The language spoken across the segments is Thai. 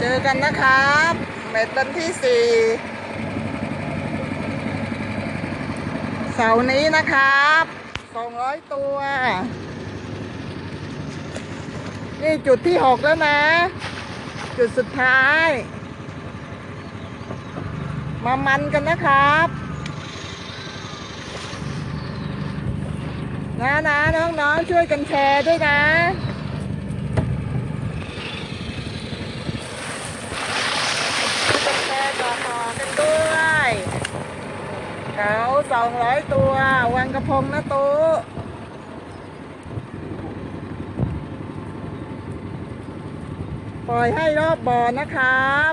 จอกันนะครับเม็ดวันที่สี่เสาร์นี้นะครับสองร้อยตัว นี่จุดที่หกแล้วนะ จุดสุดท้าย มามันกันนะครับนะนะน้องๆช่วยกันแชร์ด้วยนะ ช่วยกันแชร์ต่อๆกันด้วย เขาสองร้อยตัววังกระพงนะตู้ปล่อยให้รอบบ่อนะครับ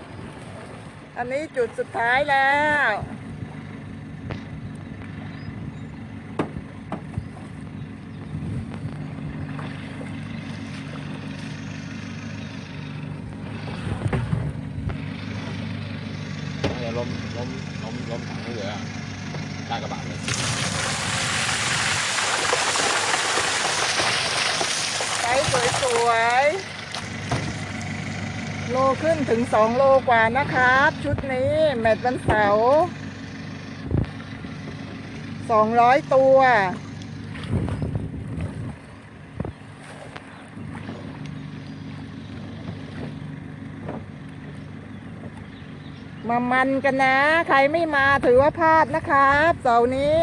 อันนี้จุดสุดท้ายแล้วน่าล้มล้มล้มล้มถังเรือ ใต้กระบะเลยไซส์สวยๆ โลขึ้นถึง 2 โลกว่านะครับ ชุดนี้แมตช์วันเสาร์200 ตัว มามันกันนะ ใครไม่มาถือว่าพลาดนะครับเสาร์นี้